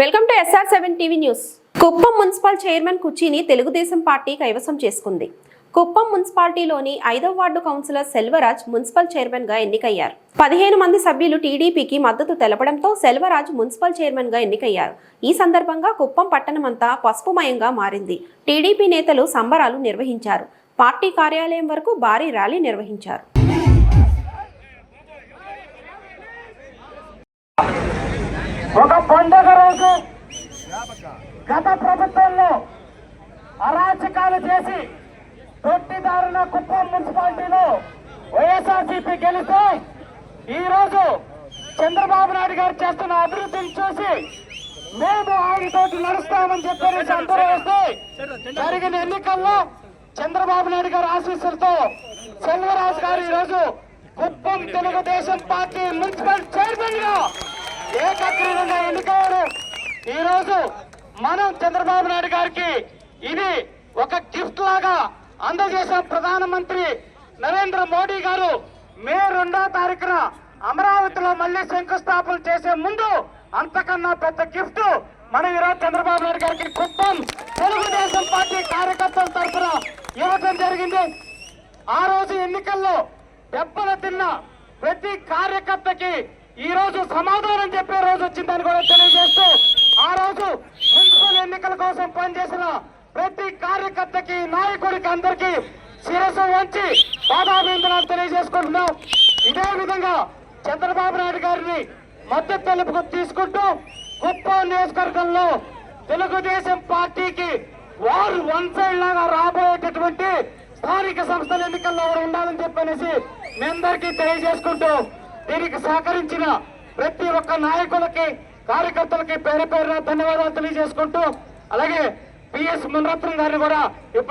Welcome to SR seven TV news. Kuppam municipal chairman కుర్చీని Telugu Desam party కైవసం చేసుకుంది. కుప్పం మున్సిపాలిటీలోని ఐదవ వార్డు కౌన్సిలర్ సెల్వరాజ్ మున్సిపల్ చైర్మన్గా ఎన్నికయ్యారు. పదిహేను మంది సభ్యులు టీడీపీకి మద్దతు తెలపడంతో సెల్వరాజ్ మున్సిపల్ చైర్మన్గా ఎన్నికయ్యారు. ఈ సందర్భంగా కుప్పం పట్టణమంతా పసుపుమయంగా మారింది. టీడీపీ నేతలు సంబరాలు నిర్వహించారు. పార్టీ కార్యాలయం వరకు భారీ ర్యాలీ నిర్వహించారు. ఒక పండుగ రోజు గత ప్రభుత్వంలో అరాచకాలు చేసి తొట్టిదారుల కుప్పం మున్సిపాలిటీలో వైఎస్ఆర్సీపీ గెలిస్తే ఈ రోజు చంద్రబాబు నాయుడు గారు చేస్తున్న అభివృద్ధిని చూసి మేము ఆయనతో నడుస్తామని చెప్పేసి అందరూ వస్తే జరిగిన ఎన్నికల్లో చంద్రబాబు నాయుడు గారి ఆశీస్సులతో సెల్వరాజు గారు ఈ రోజు కుప్పం తెలుగుదేశం పార్టీ మున్సిపల్ చైర్మన్గా ఏకగ్రీవంగా ఎన్నుకోవడం ఈరోజు మనం చంద్రబాబు నాయుడు గారికి ఇది ఒక గిఫ్ట్ లాగా అందజేసిన ప్రధానమంత్రి నరేంద్ర మోడీ గారు. మే రెండో తారీఖున అమరావతిలో మళ్ళీ శంకుస్థాపన చేసే ముందు అంతకన్నా పెద్ద గిఫ్ట్ మనం ఈరోజు చంద్రబాబు నాయుడు గారికి కుప్పం తెలుగుదేశం పార్టీ కార్యకర్తల తరఫున ఇవ్వటం జరిగింది. ఆ రోజు ఎన్నికల్లో దెబ్బలు తిన్న ప్రతి కార్యకర్తకి ఈ రోజు సమాధానం చెప్పే రోజు వచ్చిందని కూడా తెలియజేస్తూ ఆ రోజు మున్సిపల్ ఎన్నికల కోసం పనిచేసిన ప్రతి కార్యకర్తకి నాయకుడికి అందరికీ శిరస్సు వంచి పాదాభివందనాలు తెలియజేసుకుంటున్నాం. ఇదే విధంగా చంద్రబాబు నాయుడు గారిని మద్దతు తెలుపుకు తీసుకుంటూ గొప్ప నియోజకవర్గంలో తెలుగుదేశం పార్టీకి వారు వన్ సైడ్ లాగా రాబోయేటటువంటి స్థానిక సంస్థల ఎన్నికల్లో ఉండాలని చెప్పనేసి మీ అందరికీ తెలియజేసుకుంటూ దీనికి సహకరించిన ప్రతి ఒక్క నాయకులకి కార్యకర్తలకి పేరు పేరున ధన్యవాదాలు తెలియజేసుకుంటూ అలాగే పిఎస్ మునరత్నం గారిని కూడా